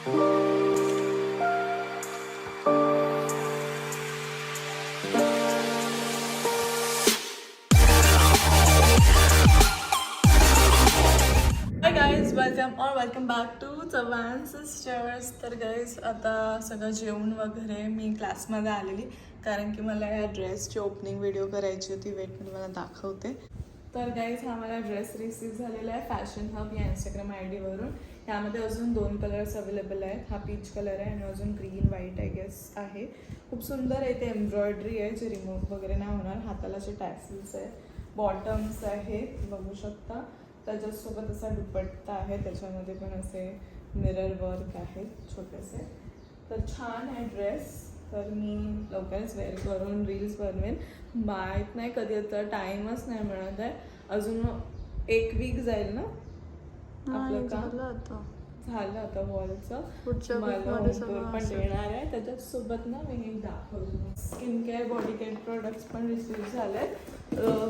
Guys welcome और welcome back to Chavan sisters तर guys आता सगळं जेवण वगैरे मी क्लासमध्ये आलेली कारण की मला या ड्रेसची ओपनिंग व्हिडिओ करायची होती. वेट मी तुम्हाला दाखवते. तर गाईज हा मला ड्रेस रिसीव झालेला आहे. फॅशन हब या इंस्टाग्राम आय डीवरून ह्यामध्ये अजून दोन कलर्स अवेलेबल आहेत. हा पीच कलर आहे आणि अजून ग्रीन व्हाईट आय गेस आहे. खूप सुंदर आहे ते एम्ब्रॉयडरी आहे जे रिमोट वगैरे नाही होणार. हाताला जे टॅसल्स आहे बॉटम्स आहेत बघू शकता. त्याच्यासोबत असा दुपट्टा आहे. त्याच्यामध्ये पण असे मिरर वर्क आहे छोटेसे. तर छान आहे ड्रेस तर मी लवकरच वेअर करून रील्स बनवेन. माहीत नाही कधी आता टाईमच नाही मिळत आहे. अजून एक वीक जाईल ना? आपलं काम? झालं आता. वॉलचं पण. देणार आहे. त्याच्याच सोबत ना मी हे दाखवतो. Skin care body care products पण रिसीव झाले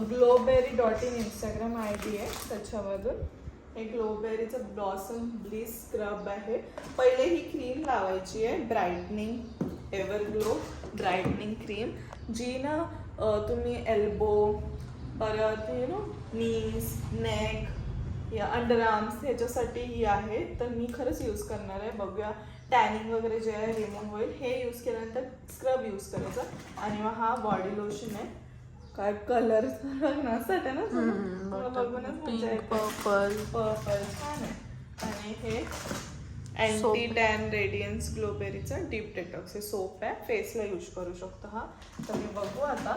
Globerry dot in Instagram I D आहे त्याच्यामधून. हे ग्लोबेरीचं ब्लॉसम ब्लिस स्क्रब आहे. पहिले ही क्रीम लावायची आहे brightening ever glow brightening cream जी ना तुम्ही एल्बो परत यु नो नीज नेक या अंडर आर्म्स ह्याच्यासाठी ही आहे तर मी खरंच यूज करणार आहे. बघूया टॅनिंग वगैरे जे आहे रिमूव्ह होईल हे यूज केल्यानंतर स्क्रब यूज करायचं. आणि मग हा बॉडी लोशन आहे. काय कलर नसतात आहे ना बघूनच. पर्पल पर्पल छान आहे. आणि हे अँटी टॅन रेडियन्स ग्लोबेरीचा डीप डेटॉक्स हे सोप आहे. फेसला यूज करू शकतो हा. तर मी बघू आता.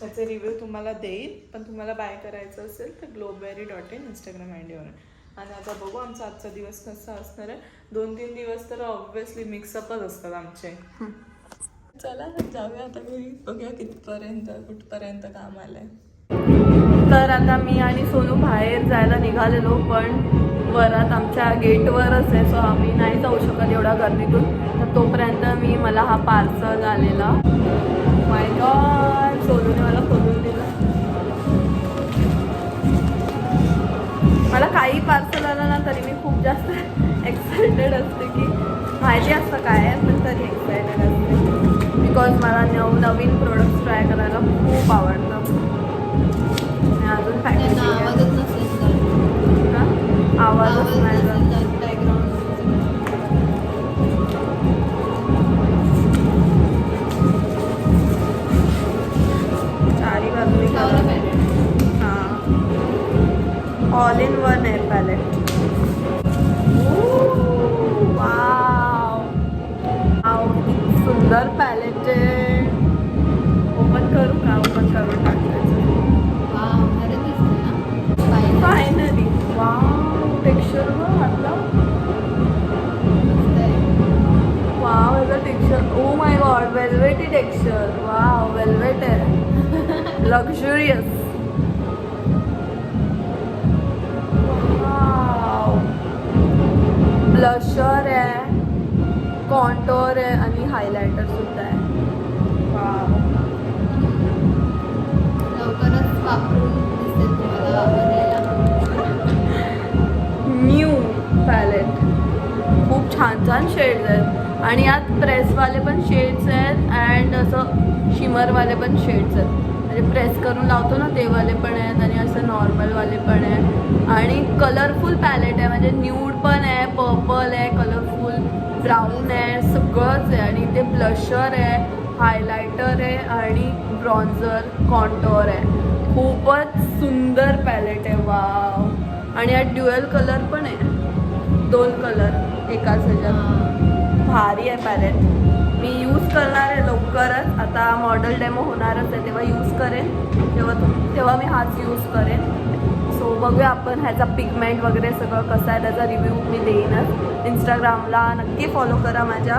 त्याचे रिव्ह्यू तुम्हाला देईल. पण तुम्हाला बाय करायचं असेल तर Globerry dot in Instagram I डीवरून आणि आता बघू आमचा आजचा दिवस कसा असणार आहे. दोन तीन दिवस तर ऑब्व्हियसली मिक्सअपच असतात आमचे. चला जाऊया आता घरी. बघूया कितपर्यंत कुठपर्यंत काम आलंय. तर आता मी आणि सोनू बाहेर जायला निघालेलो पण वरात आमच्या गेटवरच आहे सो आम्ही नाही जाऊ शकत एवढ्या गर्दीतून. तर तोपर्यंत मी मला हा पार्सल आलेला. माय गॉड सोनूने मला खोलून दिला. मला काही पार्सल आलं ना तरी मी खूप जास्त एक्सायटेड असते की माहिती असतं काय आहे पण तरी एक्सायटेड असते. बिकॉज मला नव नवीन प्रोडक्ट्स ट्राय करायला खूप आवडतं. आवाजच आवाज नाही. चारी बाजूनी. हां. ऑल इन वन आहे पॅलेट सुंदर पॅलेट आहे. ओपन करू का? ओपन करून टेक्स्चर वाव वेल्वेट आहे लक्झुरियस ब्लशर आहे कॉन्टोर आहे आणि हायलायटर सुद्धा आहे लवकरच वापरून दिसेल तुम्हाला वापरलेला. न्यू पॅलेट खूप छान छान शेड्स आहेत. आणि यात प्रेसवाले पण शेड्स आहेत. असं शिमरवाले पण शेड्स आहेत. म्हणजे प्रेस करून लावतो ना तेवाले पण आहेत आणि असं नॉर्मलवाले म्हणजे पण आहे आणि कलरफुल पॅलेट आहे म्हणजे न्यूड पण आहे पर्पल आहे कलरफुल ब्राऊन आहे सगळंच आहे. आणि ते ब्लशर आहे हायलायटर आहे आणि ब्रॉन्झर कॉन्टोर आहे. खूपच सुंदर पॅलेट आहे वाव आणि यात ड्युएल कलर पण आहे. दोन कलर एकाच ह्याच्यात. भारी आहे पॅलेट मी यूज करणार आहे लवकरच. आता मॉडल डेमो होणारच आहे तेव्हा यूज करेन. तेव्हा तुम तेव्हा मी हाच यूज करेन. सो बघूया आपण ह्याचा पिगमेंट वगैरे सगळं कसं आहे त्याचा रिव्ह्यू मी देईनच. इंस्टाग्रामला नक्की फॉलो करा माझ्या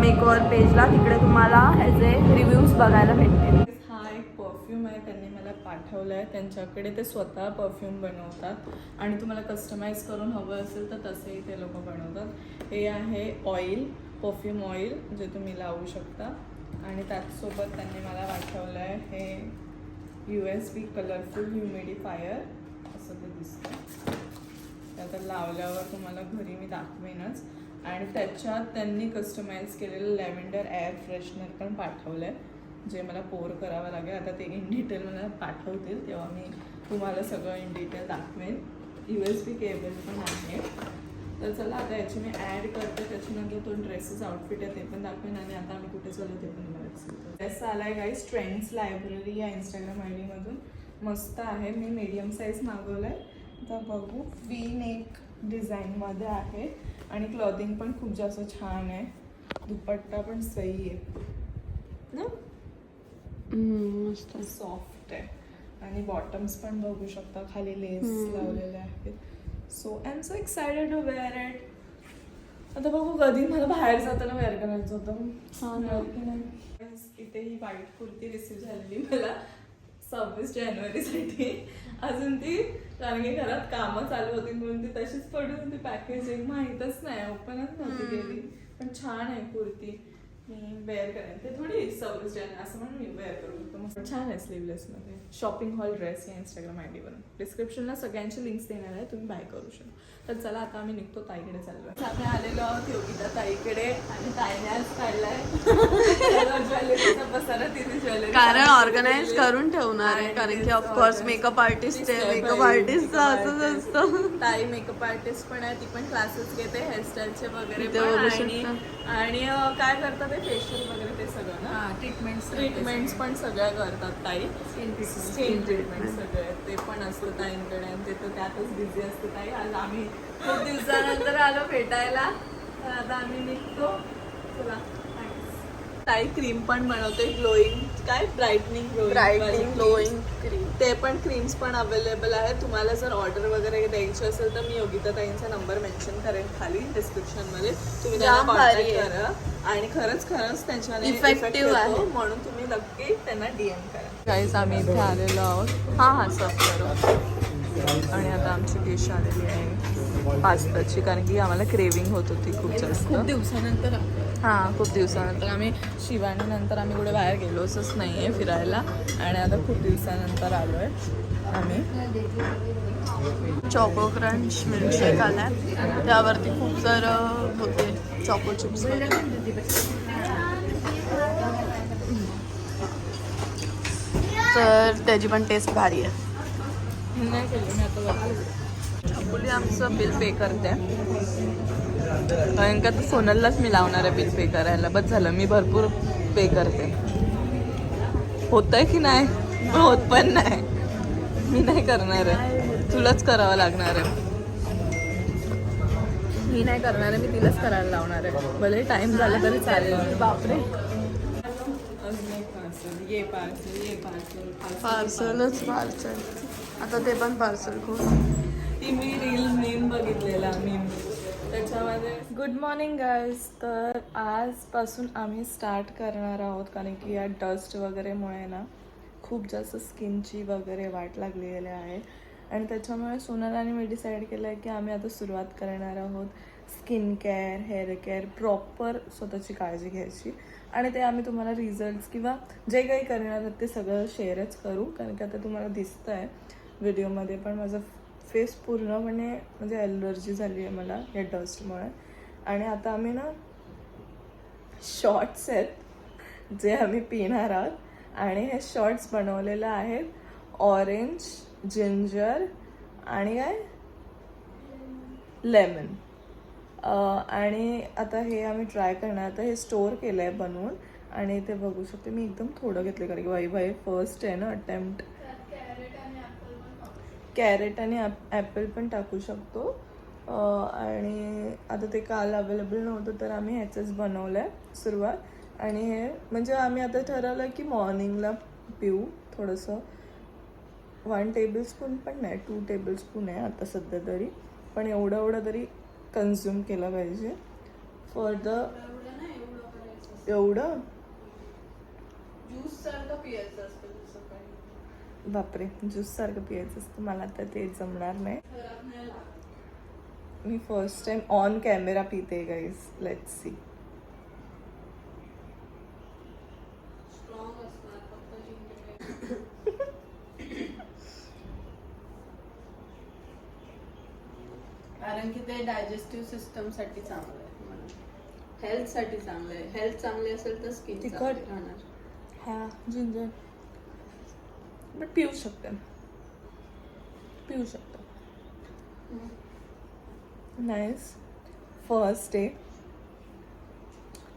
मेकओवर पेजला तिकडे तुम्हाला ह्याचे रिव्ह्यूज बघायला भेटतील. हा एक परफ्यूम आहे त्यांनी. पाठवलं आहे त्यांच्याकडे ते स्वतः परफ्यूम बनवतात. आणि तुम्हाला कस्टमाइज करून हवं असेल तर तसेही ते लोक बनवतात. हे आहे ऑइल परफ्यूम ऑइल जे तुम्ही लावू शकता. आणि त्याचसोबत त्यांनी मला पाठवलं आहे हे U S B colourful humidifier असं ते दिसतं ते आता लावल्यावर तुम्हाला घरी मी दाखवेनच. आणि त्याच्यात त्यांनी कस्टमाइज केलेलं लॅव्हेंडर एअर फ्रेशनर पण पाठवलं आहे जे मला पोर करावं लागेल आता ते इन डिटेल मला पाठवतील तेव्हा मी तुम्हाला सगळं इन डिटेल दाखवेन. यू एस बी केबल पण आहे. तर चला आता याची मी ॲड करते त्याच्यानंतर तो ड्रेसेस आउटफिट आहे ते पण दाखवेन आणि आता आम्ही कुठे चाललो ते पण मला ड्रेस आला आहे गाईस ट्रेंड्स लायब्ररी या इंस्टाग्राम आय डीमधून मस्त आहे मी मीडियम साईज मागवलं आहे तर बघू वी नेक डिझाईनमध्ये आहे आणि क्लॉथिंग पण खूप जास्त छान आहे. दुपट्टा पण सही आहे. ना? मस्त. सॉफ्ट आहे. आणि बॉटम्स पण बघू शकता खाली लेस. लावलेले आहेत. So I am so excited to wear it आता बघू कधी मला बाहेर जाताना वेअर करायचं होतं. हा. इथे ही व्हाईट कुर्ती रिसीव झालेली मला सव्वीस जानेवारीसाठी. अजून ती कारण की घरात कामं चालू होती म्हणून ती तशीच पडून होती. पॅकेजिंग माहीतच नाही ओपनच नव्हती. गेली पण छान आहे कुर्ती. मी वेअर करेन. ते थोडी सव्वीस जानेवारी असं म्हणून मी वेअर करू शकतो मग छान आहे स्लीवलेसमध्ये शॉपिंग हॉल ड्रेस या इंस्टाग्राम आय डीवरून डिस्क्रिप्शनला सगळ्यांचे लिंक्स देणार आहे तुम्ही बाय करू शकता. तर चला आता आम्ही निघतो ताईकडे चाललो आम्ही आलेलो आहोत योगिता ताईकडे आणि ताईने आज काढलाय. कारण ऑर्गनाईज करून ठेवणार आहे कारण की ऑफकोर्स मेकअप आर्टिस्ट आहे मेकअप आर्टिस्ट असंच असतं. ताई मेकअप आर्टिस्ट पण आहे ती पण क्लासेस घेते हेअरस्टाईलचे वगैरे आणि काय करतात ते? फेशियल वगैरे ते सगळं ना? ट्रीटमेंट ट्रीटमेंट्स पण सगळ्या करतात ताई. स्किन ट्रीटमेंट सगळे. ते पण असतं ताईंकडे आणि ते तर त्यातच बिझी असते ताई. आज आम्ही खूप दिवसानंतर आलो भेटायला. तर आता आम्ही निघतो. चला thanks. ताई क्रीम पण बनवते ग्लोईंग काय? ब्राईटनिंग ब्राईटनिंग ग्लोईंग क्रीम ते पण क्रीम्स पण अवेलेबल आहेत. तुम्हाला जर ऑर्डर वगैरे द्यायची असेल तर मी योगिता ताईंचा नंबर मेन्शन करेन खाली डिस्क्रिप्शनमध्ये. तुम्ही त्यांना कॉन्टॅक्ट आहे. करा. आणि खरंच खरंच त्यांच्याने येतो, आहे. म्हणून तुम्ही नक्की त्यांना डीएम करा. काहीच आम्ही इथे आलेलो आहोत. हां हां सब करू. आणि आता आमची डिश आलेली आहे. पास्ताची कारण की आम्हाला क्रेविंग होत होती खूप जास्त. खूप दिवसानंतर हां खूप दिवसानंतर. आम्ही शिवानी नंतर आम्ही कुठे बाहेर गेलोच नाही आहे फिरायला. आणि आता खूप दिवसानंतर आलो आहे आम्ही. चॉको क्रंच मिल्कशेक आलाय. त्यावरती खूप सारं होते चॉको चिप्स तर त्याची पण टेस्ट भारी आहे. नाही केलं मी आता बघते मुली आमचं बिल पे करते. कारण का तर सोनललाच मी लावणार आहे बिल पे करायला. बस झालं मी भरपूर पे करते. होतंय की नाही? होत पण नाही. मी नाही करणार आहे. तुलाच करावं लागणार आहे. मी नाही करणार आहे मी तिलाच करायला लावणार आहे. भले टाइम झाला तरी चालेल. बापरे. पार्सलच पार्सल. आता ते पण पार्सल खूप. ती मी रील मीम बघितलेला मीम त्याच्यामध्ये गुड मॉर्निंग गाईज तर आजपासून आम्ही स्टार्ट करणार आहोत कारण की या डस्ट वगैरेमुळे ना खूप जास्त स्किनची वगैरे वाट लागलेली आहे. आणि त्याच्यामुळे सोनल आणि मी डिसाईड केलं आहे की आम्ही आता सुरुवात करणार आहोत skin care hair care proper स्वतःची काळजी घ्यायची. आणि ते आम्ही तुम्हाला रिझल्ट्स किंवा जे काही करणार आहोत ते सगळं शेअरच करू कारण की आता तुम्हाला दिसतं आहे व्हिडिओमध्ये पण माझं फेस पूर्णपणे म्हणजे ॲलर्जी झाली आहे मला या डस्टमुळे आणि आता आम्ही ना शॉर्ट्स आहेत जे आम्ही पिणार आहोत. आणि हे शॉर्ट्स बनवलेलं आहेत ऑरेंज जिंजर आणि काय? लेमन आणि आता हे आम्ही ट्राय करणार. आता हे स्टोअर केलं आहे बनवून. आणि ते बघू शकते. मी एकदम थोडं घेतलं कारण की वाई बाई फर्स्ट आहे ना अटेम्प्ट कॅरेट आणि ॲपल पण टाकू शकतो. आणि आता ते काल अवेलेबल नव्हतं तर आम्ही ह्याचंच बनवलं आहे सुरुवात. आणि हे म्हणजे आम्ही आता ठरवलं की मॉर्निंगला पिऊ थोडंसं. वन टेबलस्पून पण नाही टू टेबलस्पून आहे आता सध्या तरी. पण एवढं एवढं तरी कन्झ्युम केलं पाहिजे. फॉर द एवढं? ज्यूस सारखं पियायचं असतं बापरे ज्यूस सारखं पियायचं असतं मला तर ते जमणार नाही. मी फर्स्ट टाइम ऑन कॅमेरा पिते गाईज लेट सी कारण की ते डायजेस्टिव्ह सिस्टमसाठी चांगलं आहे हेल्थसाठी चांगलं आहे. हेल्थ चांगली असेल तर स्किन तिखट. राहणार हा जिंजर बट पिऊ शकते. पिऊ शकतो. नाईस फर्स्ट डे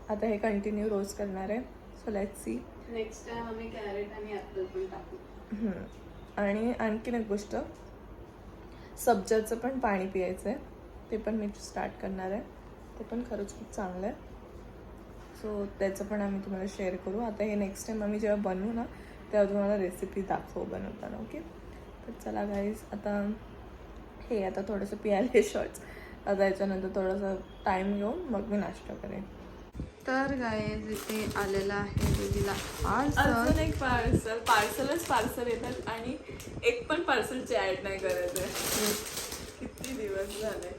आता हे कंटिन्यू रोज करणार आहे. So let see next time आम्ही कॅरेट आणि ऍपल पण टाकू. आणि आणखीन एक गोष्ट. सब्जाचं पण पाणी पियायचं आहे. ते पण मी स्टार्ट करणार आहे. ते पण खरंच खूप चांगलं आहे. सो त्याचं पण आम्ही तुम्हाला शेअर करू. आता हे नेक्स्ट टाइम आम्ही जेव्हा बनवू ना तेव्हा तुम्हाला रेसिपी दाखवू बनवताना ओके तर चला गाईज आता हे आता थोडंसं पियाले शॉर्ट्स आता याच्यानंतर थोडंसं टाईम घेऊन मग मी नाश्ता करेन. तर गाईज इथे आलेला आहे दीदीला अजून एक पार्सल पार्सलच पार्सल येतात आणि एक पण पार्सलची ऍड नाही करायचं किती दिवस झाले.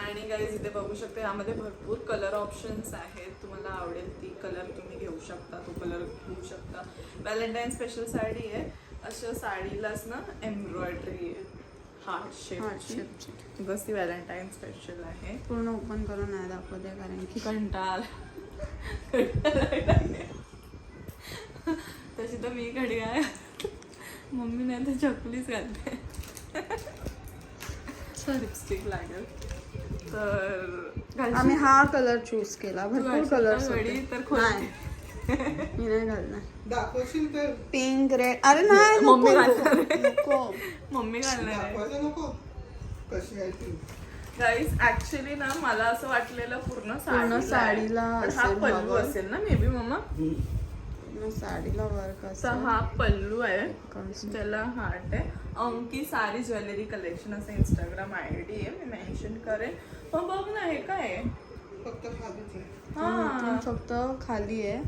आणि गाईज इथे बघू शकता यामध्ये भरपूर कलर ऑप्शन्स आहेत. तुम्हाला आवडेल ती कलर तुम्ही घेऊ शकता तो कलर घेऊ शकता. व्हॅलेंटाईन स्पेशल साडी आहे. अशा साडीलाच ना एम्ब्रॉयडरी आहे. हार्ट शेप बस ती व्हॅलेंटाईन स्पेशल आहे. पूर्ण ओपन करून नाही दाखवते कारण की कंटाळ तशी तर मी घडी आहे. मम्मी नाही तर चकलीच घालते. लिपस्टिक लागेल. तर? आम्ही हा कलर चूज केला. भरपूर कलर मी नाही घालणार. दाखवशील तर. पिंक रेड अरे नाही मम्मी. नको मम्मी घालणार नको. कशी आहे ती? गाईस ऍक्च्युली ना मला असं वाटलेलं पूर्ण पूर्ण. साडीला हा पल्लू. असेल ना मे बी मम्मा साडीला वर्क असं हा पल्लू आहे. त्याला हार्ट आहे. अंकी सारी ज्वेलरी कलेक्शन असं इंस्टाग्राम आय डी आहे मी मेन्शन करेन. पण बघ ना हे काय आहे? फक्त खालीच आहे. हा. फक्त खाली आहे.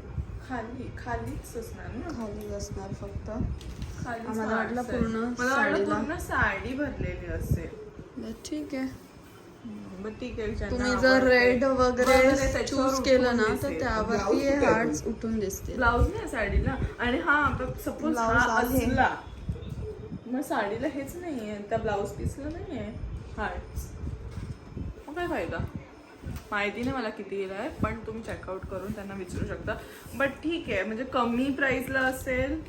खाली खालीच असणार ना? खाली असणार फक्त. खाली आम्हाला वाटलं पूर्ण मला वाटलं. पूर्ण साडी भरलेली असेल. ठीक आहे. बट ठीक आहे तुम्ही जर. रेड वगैरे चूज केलं ना तर. त्यावरती हे हार्ट्स उठून दिसतील. ब्लाऊज नाही साडीला. आणि हा सपोज हा. असला. मग साडीला हेच नाहीये त्या ब्लाऊज पीसला नाहीये. हार्ट मग काय फायदा? माहिती नाही मला किती गेला आहे पण तुम्ही चेकआउट करून त्यांना विचारू शकता. बट ठीक आहे म्हणजे कमी प्राइसला असेल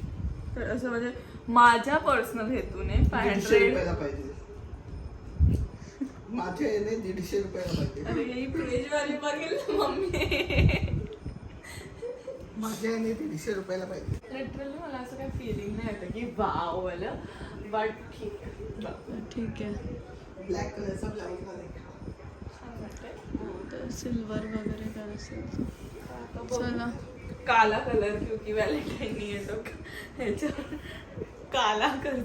तर असं म्हणजे माझ्या पर्सनल हेतूने फाय हंड्रेड माझ्या येणे दीडशे रुपयाला पाहिजे. अरे ही पेज वाली बघेल ना मम्मी. माझ्या येणे दीडशे रुपयाला पाहिजे. लिटरली मला असं काही फिलिंग नाही येतं की वाव वालं. बट ठीक आहे. बघ. ठीक आहे. ब्लॅक कलरचा ब्लाऊज वाटतंय. सिल्वर वगैरे बघू. चला. काला कलर क्योंकि व्हॅलेंटाईन नाही आहे तो. ह्याच्यावर काला कर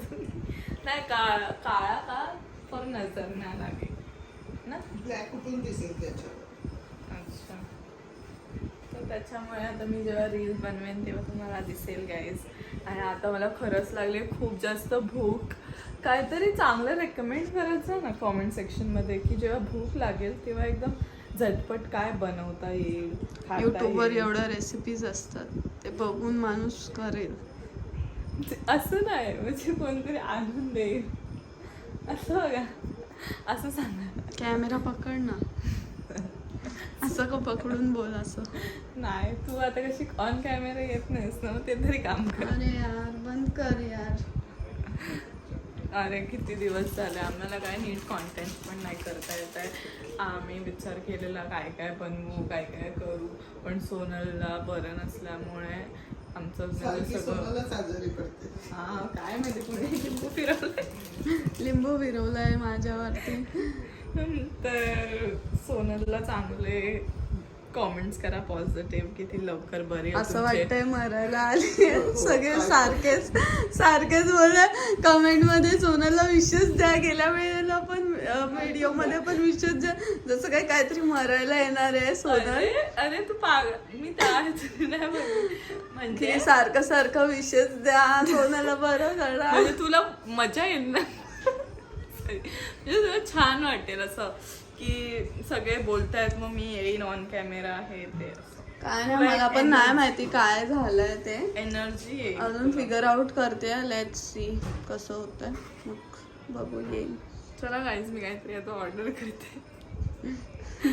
नाही काळा काळा का? पर नजर नाही लागेल. ना? ब्लॅक कुठून दिसेल त्याच्यावर? त्याच्यामुळे आता मी जेव्हा रील बनवेन तेव्हा तुम्हाला दिसेल गाईज आणि आता मला खरंच लागले खूप जास्त भूक. काहीतरी चांगलं रेकमेंड करायचं ना कॉमेंट सेक्शनमध्ये की जेव्हा भूक लागेल तेव्हा एकदम झटपट काय बनवता येईल युट्यूबवर. एवढ्या रेसिपीज असतात ते बघून माणूस करेल. असं नाही म्हणजे कोणतरी आणून देईल. असं बघा. असं सांगा. कॅमेरा पकड ना. असं का पकडून बोल असं? नाही तू आता कशी ऑन कॅमेरा येत नाहीस ना मग ते तरी काम कर. अरे यार बंद कर यार. अरे किती दिवस झाले आम्हाला काय नीट कॉन्टेंट पण नाही करता येत आहे. आम्ही विचार केलेला काय काय बनवू काय काय करू पण सोनलला बरं नसल्यामुळे आमचं सगळं पडते. हा काय माहिती पुढे लिंबू फिरवलंय. लिंबू विरवलाय माझ्यावरती. तर सोनलला चांगले कॉमेंट्स करा पॉझिटिव्ह की ती लवकर बरी असं. वाटतंय मरायला आली. सगळे सारखेच सारखेच बोला कमेंटमध्ये सोनाला विशेष द्या. गेल्या वेळेला पण व्हिडिओमध्ये पण विशेष द्या. जसं काही काहीतरी मरायला येणार आहे सोनल. अरे तू पाग मी त्या. म्हणजे सारखं सारखं विशेष द्या सोनाला बरं करा म्हणजे तुला मजा येईल ना म्हणजे तुला छान वाटेल असं की सगळे बोलतायत मग मी येईन ऑन कॅमेरा हे ते काय नाही मला पण नाही माहिती काय झालंय ते. एनर्जी येईल अजून फिगर आउट करते लेट सी कसं होतंय. मग बघू येईल चला गाईज मी काहीतरी आता ऑर्डर करते.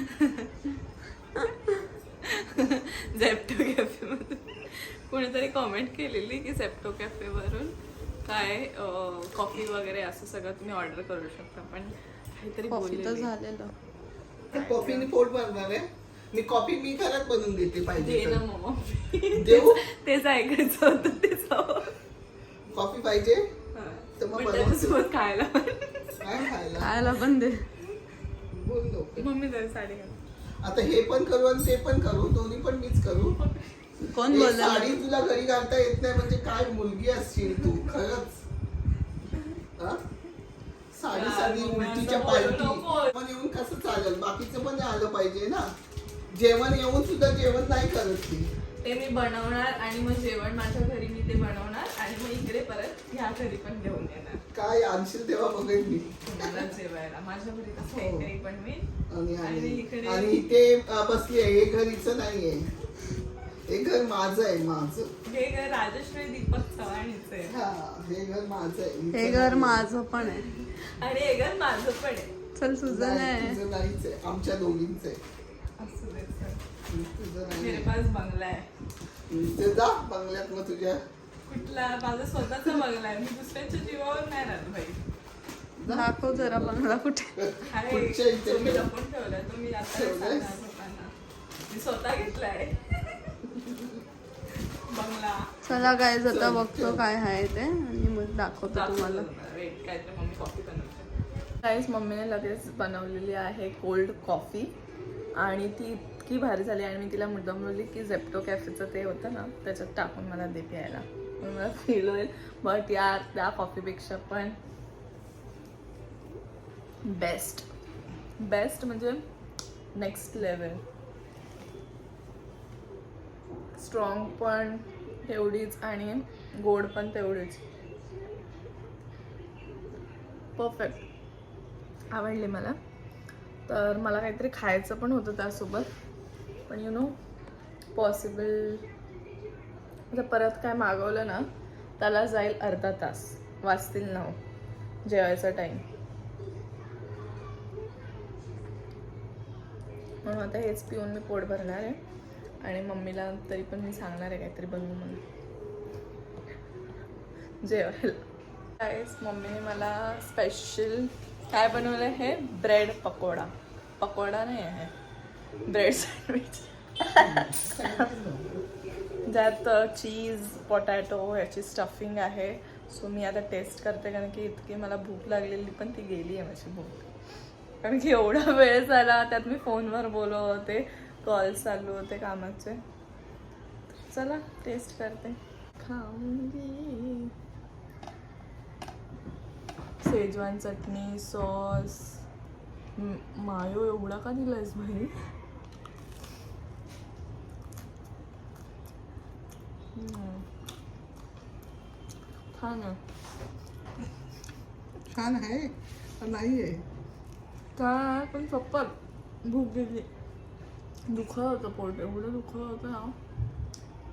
झेप्टो कॅफेमधून कोणीतरी कॉमेंट केलेली की झेप्टो कॅफेवरून काय कॉफी वगैरे असं सगळं तुम्ही ऑर्डर करू शकता पण काहीतरी कॉफी तर. झालेलं तर कॉफीने पोट भरणार आहे मी कॉफी मी घरात बनवून देते पाहिजे दे ना तर. मग देऊ तेच ऐकायचं होतं तेच हवं. कॉफी पाहिजे हा. तर मग पण बनवते. त्याच्यासोबत खायला पण. काय खायला खायला पण दे बोल नको. मम्मी जरा साडी घाल. आता हे पण करू आणि ते पण करू दोन्ही पण मीच करू कोण बोललं? साडी तुला घरी घालता येत नाही म्हणजे काय मुलगी असशील तू? खरंच. हा? साडी साडी उलटीच्या बोलू पालटी. पण येऊन कसं चालेल? बाकीचं पण आलं पाहिजे ना. जेवण येऊन सुद्धा जेवण नाही करत ती. ते मी बनवणार आणि मग जेवण माझ्या घरी मी ते बनवणार आणि मग इकडे परत ह्या घरी पण घेऊन येणार. काय आणशील तेव्हा बघेन मी. जेवायला. माझ्या घरी कसं आहे हो. इकडे पण मी आणि आणि आणि इकडे- आणि इथे अं, बसली आहे. हे घरीचं नाहीये. हे घर माझं आहे माझं. हे घर राजश्री दीपक चव्हाणीच आहे. हा हे घर माझं आहे. हे घर. माझं पण आहे. आणि हे घर माझं पण आहे. चल तुझं नाही, नाही. तुझं नाहीच आहे. आमच्या दोघींचं आहे. असू दे सर तुझं नाही. मेरे. पास बंगला आहे. ते जा बंगल्यात मग तुझ्या. कुठला? माझा स्वतःचा बंगला आहे. मी दुसऱ्याच्या जीवावर नाही राहत भाई दाखव जरा बंगला कुठे. पुढच्या इथे तुम्ही ठेव. लपून ठेवलाय. तुम्ही आता ठेवलंय? सांगणार लोकांना. मी स्वतः घेतलाय. चला काय आता बघतो. काय आहे ते आणि मग दाखवतो तुम्हाला. काहीच मम्मीने लगेच बनवलेली आहे कोल्ड कॉफी आणि ती इतकी भारी झाली आणि मी तिला मुद्दाम बोलली की झेप्टो कॅफेचं ते होतं ना त्याच्यात टाकून मला दे प्यायला. मला फील होईल. बट या त्या कॉफीपेक्षा पण बेस्ट बेस्ट म्हणजे नेक्स्ट लेवल स्ट्रॉंग पण. तेवढीच आणि गोड पण तेवढीच. परफेक्ट आवडली मला. तर मला काहीतरी खायचं पण होतं त्यासोबत. पण यु नो पॉसिबल जर परत काय मागवलं ना त्याला जाईल अर्धा तास. वाचतील नऊ हो. जेवायचा टाईम म्हणून आता हेच पिऊन मी पोट भरणार आहे. आणि मम्मीला तरी पण मी सांगणार आहे काहीतरी बनवू म्हणून. जेवायला. मम्मीने मला स्पेशल काय बनवलं हे? ब्रेड पकोडा. पकोडा नाही आहे. ब्रेड सँडविच ज्यात चीज पोटॅटो याची स्टफिंग आहे. सो मी आता टेस्ट करते कारण की इतकी मला भूक लागलेली पण ती गेली आहे माझी भूक. कारण की एवढा वेळ झाला त्यात मी फोनवर बोलत होते. कॉल चालू होते कामाचे. चला टेस्ट करते. खाऊंगी. शेजवान चटणी सॉस मायो एवढा का दिलायस भाई. छान छान आहे नाही आहे काय पण चप्पल भूक गेली. दुखत होतं पोट एवढं दुखत होतं ना.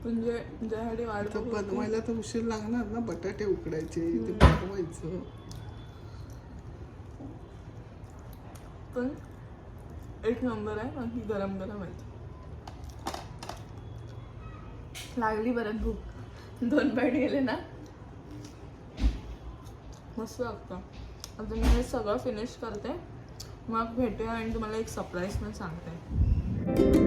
म्हणजे ज्यासाठी होती. बनवायला तर उशीर लागणार ना बटाटे उकडायचे ते बनवायचं पण एक नंबर आहे बाकी गरम गरम आहे. लागली बरं भूक. दोन बॅट गेले ना. मस्त लागतं. आता मी हे सगळं फिनिश करते. मग भेटूया आणि तुम्हाला एक सरप्राईज पण सांगते. you